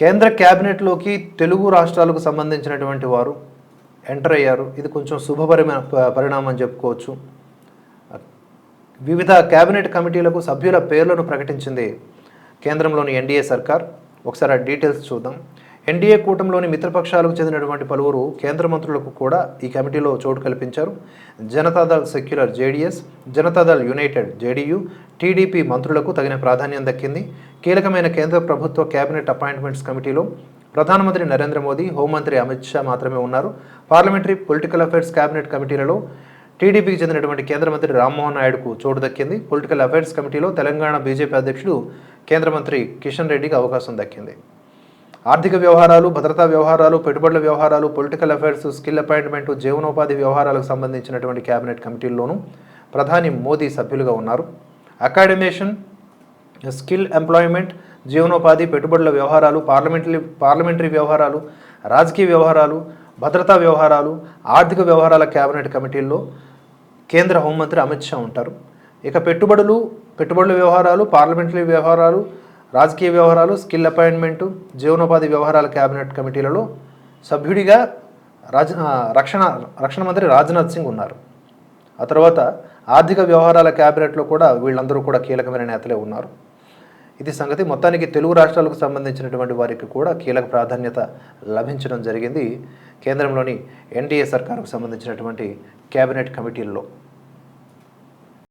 కేంద్ర క్యాబినెట్లోకి తెలుగు రాష్ట్రాలకు సంబంధించినటువంటి వారు ఎంటర్ అయ్యారు. ఇది కొంచెం శుభపరిమ పరిణామం అని చెప్పుకోవచ్చు. వివిధ కేబినెట్ కమిటీలకు సభ్యుల పేర్లను ప్రకటించింది కేంద్రంలోని ఎన్డీఏ సర్కార్. ఒకసారి ఆ డీటెయిల్స్ చూద్దాం. ఎన్డీఏ కూటమిలోని మిత్రపక్షాలకు చెందినటువంటి పలువురు కేంద్ర మంత్రులకు కూడా ఈ కమిటీలో చోటు కల్పించారు. Janata Dal secular JDS Janata Dal united JDU TDP మంత్రులకు తగిన ప్రాధాన్యం దక్కింది. కీలకమైన కేంద్ర ప్రభుత్వ కేబినెట్ అపాయింట్మెంట్స్ కమిటీలో ప్రధానమంత్రి నరేంద్ర మోదీ హోంమంత్రి అమిత్ షా మాత్రమే ఉన్నారు. పార్లమెంటరీ పొలిటికల్ అఫైర్స్ కేబినెట్ కమిటీలలో టీడీపీకి చెందినటువంటి కేంద్ర మంత్రి రామ్మోహన్ నాయుడుకు చోటు దక్కింది. పొలిటికల్ అఫైర్స్ కమిటీలో తెలంగాణ బీజేపీ అధ్యక్షుడు కేంద్ర మంత్రి కిషన్ రెడ్డికి అవకాశం దక్కింది. ఆర్థిక వ్యవహారాలు భద్రతా వ్యవహారాలు పెట్టుబడుల వ్యవహారాలు పొలిటికల్ అఫైర్స్ స్కిల్ అపాయింట్మెంట్ జీవనోపాధి వ్యవహారాలకు సంబంధించినటువంటి కేబినెట్ కమిటీల్లోనూ ప్రధాని మోదీ సభ్యులుగా ఉన్నారు. అకాడమేషన్ స్కిల్ ఎంప్లాయ్మెంట్ జీవనోపాధి పెట్టుబడుల వ్యవహారాలు పార్లమెంటరీ పార్లమెంటరీ వ్యవహారాలు రాజకీయ వ్యవహారాలు భద్రతా వ్యవహారాలు ఆర్థిక వ్యవహారాల కేబినెట్ కమిటీల్లో కేంద్ర హోంమంత్రి అమిత్ షా ఉంటారు. ఇక పెట్టుబడులు పెట్టుబడుల వ్యవహారాలు పార్లమెంటరీ వ్యవహారాలు రాజకీయ వ్యవహారాలు స్కిల్ అపాయింట్మెంటు జీవనోపాధి వ్యవహారాల కేబినెట్ కమిటీలలో సభ్యుడిగా రాజ రక్షణ రక్షణ మంత్రి రాజ్నాథ్ సింగ్ ఉన్నారు. ఆ తర్వాత ఆర్థిక వ్యవహారాల క్యాబినెట్లో కూడా వీళ్ళందరూ కూడా కీలకమైన నేతలే ఉన్నారు. ఇది సంగతి మొత్తానికి తెలుగు రాష్ట్రాలకు సంబంధించినటువంటి వారికి కూడా కీలక ప్రాధాన్యత లభించడం జరిగింది. కేంద్రంలోని ఎన్డీఏ సర్కారుకు సంబంధించినటువంటి కేబినెట్ కమిటీల్లో.